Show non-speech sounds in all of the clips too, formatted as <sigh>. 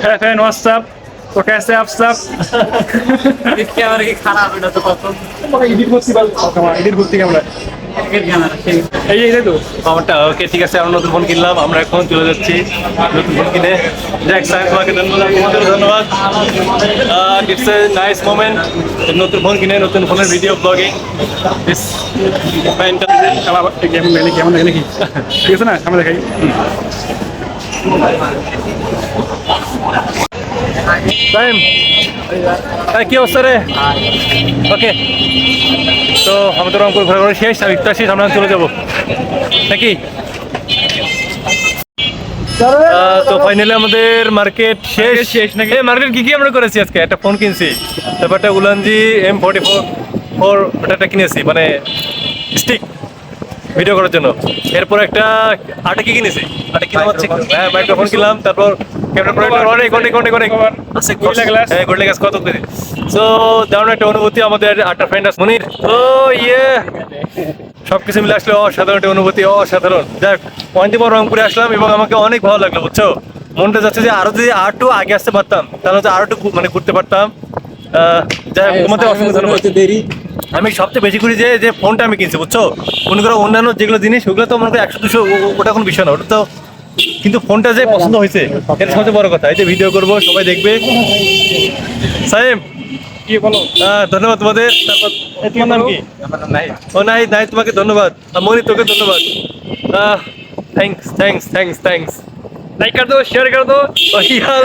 है fan WhatsApp तो कैसे आप सब ক্যামেরা কি খারাপ এটা তো কত এডিট করতে পারবো এডিট করতে ক্যামেরা একের ক্যামেরা সেই এই যে এই তো আমারটা ওকে ঠিক আছে আমরা নতুন ফোন কিনলাম আমরা এখন চলে যাচ্ছি নতুন ফোন কিনে যাক স্যার তোমাকে ধন্যবাদ তোমাদের ধন্যবাদ ইটস এ নাইস মোমেন্ট নতুন ফোন কিনে নতুন ফোনের ভিডিও ব্লগিং দিস খেলা কেমন দেখে কেমন দেখে নাকি ঠিক আছে না সামনে দেখাই টাইম কি অবস্থা রে ওকে তো আমাদের রংপুর ঘোরা ঘোরা শেষ আর একটু শেষ আমরা চলে যাব। নাকি তো ফাইনালি আমাদের মার্কেট শেষ। শেষ নাকি? মার্কেট কি কি আমরা করেছি আজকে? একটা ফোন কিনছি। তারপর একটা Ulanzi M forty four four ওটা কিনেছি মানে স্টিক ভিডিও করার জন্য। এরপর একটা আটা কি কিনেছি? আটা কিনা হচ্ছে হ্যাঁ মাইক্রোফোন কিনলাম তারপর হ্যাঁ কত করে? সো দারুণ একটা অনুভূতি আমাদের ফ্রেন্ড আছে। মনির ও ইয়ে। সবকিছু মিলে আসলে অসাধারণ একটা অনুভূতি অসাধারণ। যাক অনেকদিন পর রংপুরে আসলাম এবং আমাকে অনেক ভালো লাগল বুঝছ? মনটা যাচ্ছে যে আরও যদি আর আগে আসতে পারতাম তাহলে হচ্ছে আরও একটু মানে ঘুরতে পারতাম। আহ, যাই হোক তোমাদের অসংখ্য ধন্যবাদ। দেরি। আমি সবচেয়ে বেশি করি যে যে ফোনটা আমি কিনছি বুঝছ? মনে করো অন্যান্য যেগুলো জিনিস ওগুলো তো মনে করো একশো দুশো ওটা কোনো বিষয় না ওটা তো কিন্তু ফোনটা যে পছন্দ হয়েছে এটা সবচেয়ে বড় কথা। এই যে ভিডিও করব সবাই দেখবে। সাহেব কি বলো? ধন্যবাদ তোমাদের। তারপর এ, তোমার নাম কি? নাই ও নাই নাই তোমাকে ধন্যবাদ। মনি তোকে ধন্যবাদ। Thanks thanks thanks thanks like कर दो शेयर कर दो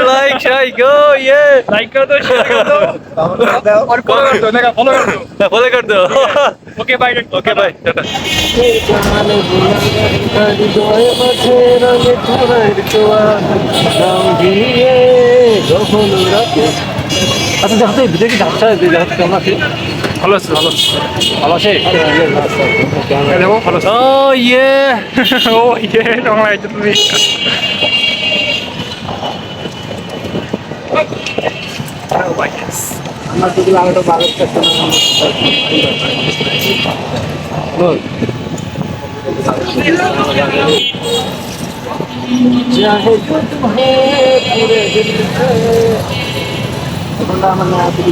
লাইক শাই গো ইয়ে लाइक कर दो शेयर कर दो और फॉलो कर दो देखा फॉलो कर दो ফলো কর দো okay bye okay bye tata আচ্ছা যাতে ভিডিও কি ঝাপসা দেখাতে কেমন আছে ভালো আছে ভালো আছে ভালো আছে এই দেখো ভালো আছে ও ইয়ে ও ইয়ে রং লাগাইছো তুমি আমার তো আলোটা ভালো चाहे जो तुम्हें पूरे दिल से আমার না আছে কি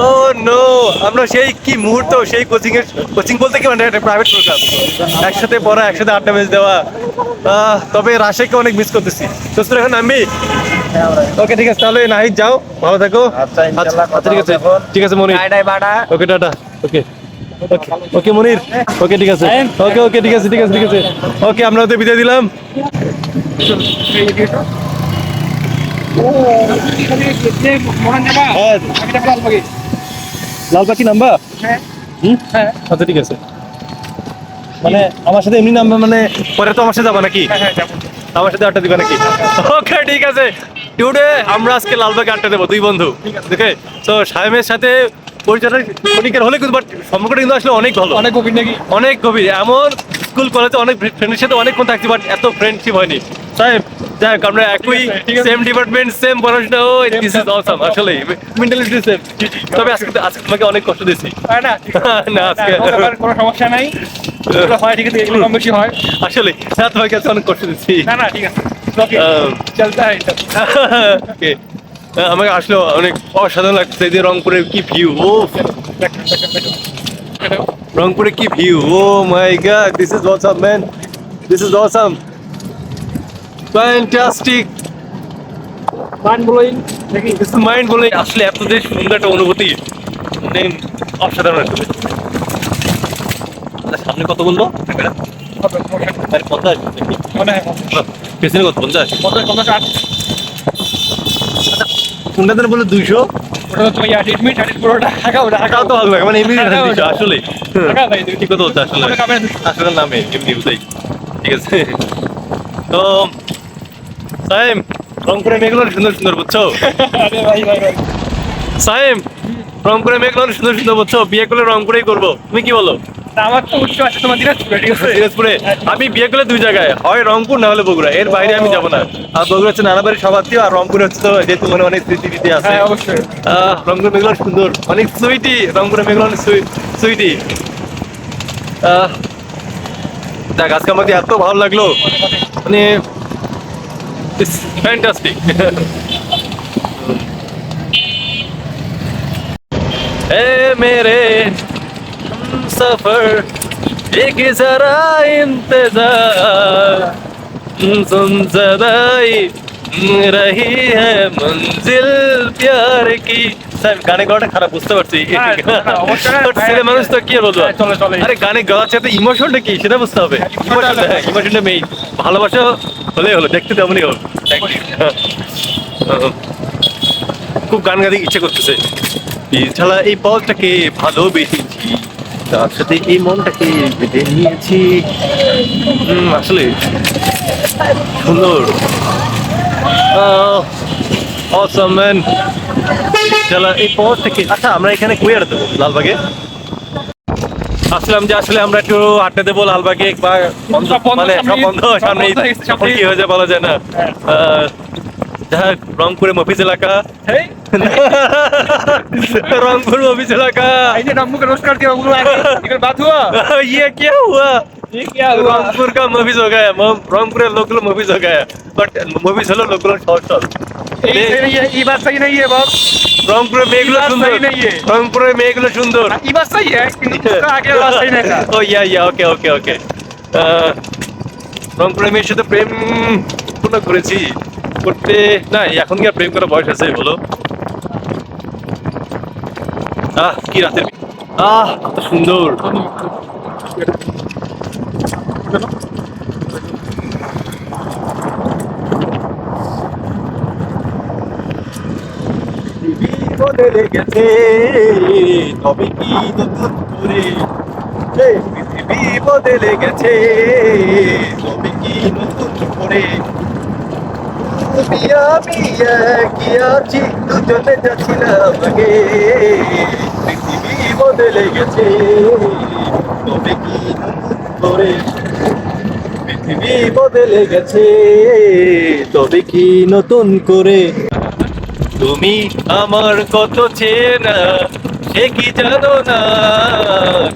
ও নো আমরা সেই কি মুহূর্ত সেই কোচিং এর কোচিং বলতে কি মানে প্রাইভেট প্রোগ্রাম একসাথে পড়া একসাথে আড্ডা মেজ দেওয়া। তবে রাশেকে অনেক মিস করতেছি। তো এখন নামবি ওকে ঠিক আছে তাহলে নাহিদ যাও ভালো থাকো। আচ্ছা, আচ্ছা ঠিক আছে ঠিক আছে মনির। ওকে টাটা। ওকে ওকে ওকে মনির। ওকে ঠিক আছে। ওকে ওকে ঠিক আছে ঠিক আছে ঠিক আছে। ওকে আমরা ওদের বিদায় দিলাম। হ্যাঁ লাল পাখি নাম্বা হুম? হ্যাঁ। আচ্ছা ঠিক আছে। মানে আমার সাথে এমনি নাম্বার মানে পরে তো আমার সাথে যাবা নাকি? হ্যাঁ যাব। আমার সাথে আড্ডা দিবা নাকি? ওকে ঠিক আছে। টুডে আমরা আজকে লালবাগে আড্ডা দেবো দুই বন্ধু। ঠিক আছে। তো সাহেবের সাথে পরিচয়টা ক্ষণিকের হলে কিন্তু বাট সম্পর্কটা কিন্তু আসলে অনেক ভালো। অনেক গভীর নাকি? অনেক গভীর। এমন স্কুল কলেজে অনেক ফ্রেন্ডের সাথে অনেকক্ষণ থাকছি বাট এত ফ্রেন্ডশিপ হয়নি। সাহেব যাই হোক আমরা একই সেম ডিপার্টমেন্ট সেম পড়াশোনা ও দিস ইজ অসাম আসলে মেন্টালিটি সেম তবে আজকে আজকে তোমাকে অনেক কষ্ট দিয়েছি। তাই <laughs> না না আজকে কোনো সমস্যা নাই। হয় ঠিক আছে এগুলো কম বেশি হয়। আসলে না তোমাকে আজকে অনেক কষ্ট দিচ্ছি না না ঠিক আছে। চলতা. <laughs> আহ, আমাকে আসলে অনেক অসাধারণ লাগছে যে রংপুরের কি ভিউ ও রংপুরে কি view oh my god this is awesome man this is awesome fantastic man blowing নাকি মাইন্ড বলে আসলে এত যে সুন্দর একটা অনুভূতি মানে অসাধারণ একটা। আচ্ছা, সামনে কত মানে পঞ্চাশ। পেছনে কত? পঞ্চাশ? পঞ্চাশ পঞ্চাশ আট। কোনটা যেন বলে দুইশো? মানে। আসলে ঠিক কথা বলছে আসলে। আসলে নামে এমনি ঠিক আছে। তো সাইম রংপুরে সুন্দর সুন্দর বুঝছ? <laughs> রংপুরে সুন্দর সুন্দর বলছো বিয়ে করলে রংপুরেই করব। তুমি কি বলো? আমার তো উচ্চ আছে তোমার দিনাজপুরে ঠিক আছে? দিনাজপুরে? আমি বিয়ে করলে দুই জায়গায়। হয় রংপুর না হলে বগুড়া। এর বাইরে আমি যাব না। আর বগুড়া হচ্ছে নানা বাড়ির সবাত্মীয় আর রংপুর হচ্ছে তো যেহেতু মনে অনেক স্মৃতি টীতি আছে। হ্যাঁ অবশ্যই। রংপুর মেঘলা সুন্দর। অনেক সুইটি রংপুরে মেঘলা অনেক সুইটি। দেখ আজকে আমাকে এত ভালো লাগল। মানে It's fantastic. ए मेरे सफ़र एक जरा इंतज़ार सुन सदाई रही है मंजिल प्यार की স্যার গানে খারাপ বুঝতে পারছি। হ্যাঁ, না, অবশ্যই না। But ছেলে মানুষ তো কি বলব? হ্যাঁ। আরে গানে সাথে ইমোশনটা কি? সেটা বুঝতে হবে। ইমোশনটা মেইন ভালোবাসা হলেই হলো দেখতে তেমনই হলো খুব গান গাইতে ইচ্ছে করতেছে। এছাড়া এই পথটাকে ভালোবেসেছি তার সাথে এই মনটাকে বেঁধে নিয়েছি। আসলে সুন্দর। অসম ম্যান চলো এই পর থেকে আচ্ছা আমরা এখানে কুয়ার দেবো লালবাগে? আসলাম যে আসলে আমরা একটু হাঁটতে দেবো লালবাগে মানে বন্ধ সামনে কি হয়ে যায় বলা যায় না। রংপুরে মফিজ এলাকা। <laughs> রংপুর মফিজ এলাকা। এই যে নামুকে নমস্কার কে <laughs> ইয়ে কি হুয়া? রংপুর কা মফিজ লোকগুলো মফিজ হো বাট মফিজ হলো লোকগুলো সহজ সরল। এই বাত রংপুরের মেয়েগুলো সুন্দর। রংপুরের মেঘগুলো সুন্দর। ও ইয়া ইয়া ওকে ওকে ওকে। রংপুরের মেয়ের সাথে প্রেম পূর্ণ করেছি করতে না এখন কি প্রেম করার বয়স আছে বলো? আহ কি রাতের আহ কত সুন্দর। বদলে গেছে। তবে কি নতুন করে পৃথিবী বদলে গেছে? তবে কি নতুন করে যাচ্ছিলাম পৃথিবী বদলে গেছে। তবে কি নতুন করে পৃথিবী বদলে গেছে? তবে কি নতুন করে তুমি আমার কত চেনা, সে কি জানো না?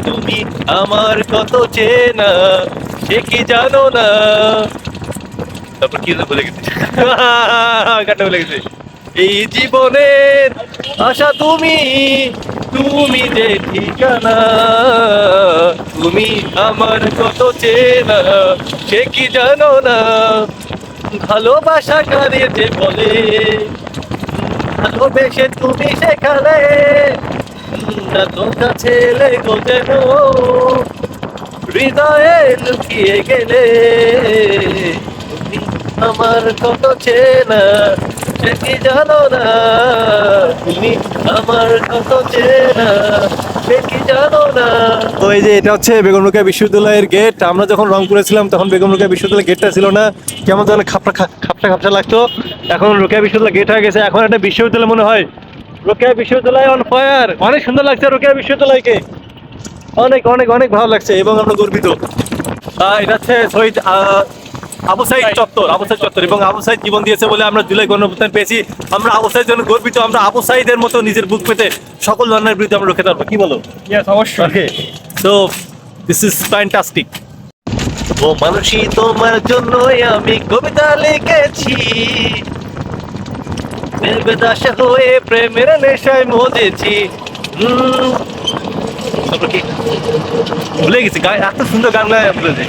তুমি আমার কত চেনা, সে কি জানো না? তারপর কি ভুলে গেছি? <laughs> গানটা ভুলে গেছি। এই জীবনের আশা তুমি তুমি যে ঠিকানা, তুমি আমার কত চেনা, সে কি জানো না? ভালোবাসা কারে যে বলে? ভালোবেসে তুমি সেখানে। তোমরা ছেলে গো যেন। হৃদয়ে লুকিয়ে গেলে। আমার কত চেনা। সে কি জানো না? তুমি? আমার কত চেনা। সে কি জানো না? তো এই যে এটা হচ্ছে বেগমরুকা বিশ্ববিদ্যালয়ের গেট আমরা যখন রংপুরে ছিলাম তখন বেগমরুকা বিশ্ববিদ্যালয়ের গেটটা ছিল না। কেমন যেন খাপটা খাপটা খাপটা লাগতো। এখন রোকেয়া বিশ্ববিদ্যালয় গেট হয়ে গেছে। এখন একটা বিশ্ববিদ্যালয় মনে হয়। রোকেয়া বিশ্ববিদ্যালয় অন ফায়ার অনেক সুন্দর লাগছে রোকেয়া বিশ্ববিদ্যালয়কে। অনেক অনেক অনেক ভালো লাগছে এবং আমরা গর্বিত। এটা হচ্ছে শহীদ আবু সাইদ চত্বর আবু সাইদ চত্বর। এবং আবু সাইদ জীবন দিয়েছে বলে আমরা জুলাই গণঅভ্যুত্থান পেয়েছি। আমরা আবু সাইদ জন্য গর্বিত। আমরা আবু সাইদের মতো নিজের বুক পেতে সকল ধরনের বিরুদ্ধে আমরা রুখে পারব কি বলো? অবশ্যই। সো দিস ইজ ফ্যান্টাস্টিক ও মানুষই তোমার জন্যই আমি কবিতা লিখেছি। বেদাস হয়ে প্রেমের নেশায় মজেছি। ভুলে গেছি। গান এত সুন্দর গান গায় ভুলে যাই।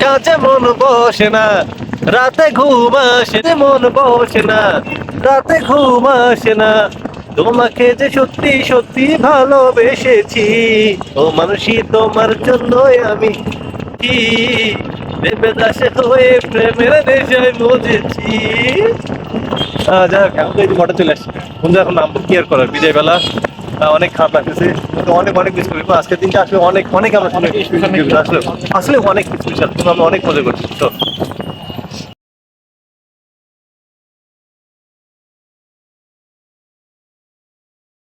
কাজে মন বসে না। রাতে ঘুম আসে মন বসে না। রাতে ঘুম আসে না। তোমাকে যে সত্যি সত্যি ভালোবেসেছি ও মানুষই তোমার জন্যই আমি কি? দেবে দাসে হয়ে প্রেমের মজেছি। আহ, যাই হোক এখন তো এই চলে আসছে। এখন নাম কি আর করার বিজয় বেলা অনেক খারাপ লাগতেছে। অনেক অনেক মিস করি। আজকের দিনটা আসলে অনেক অনেক আমরা আসলে আসলে অনেক স্পেশাল আমরা অনেক মজা করছি। তো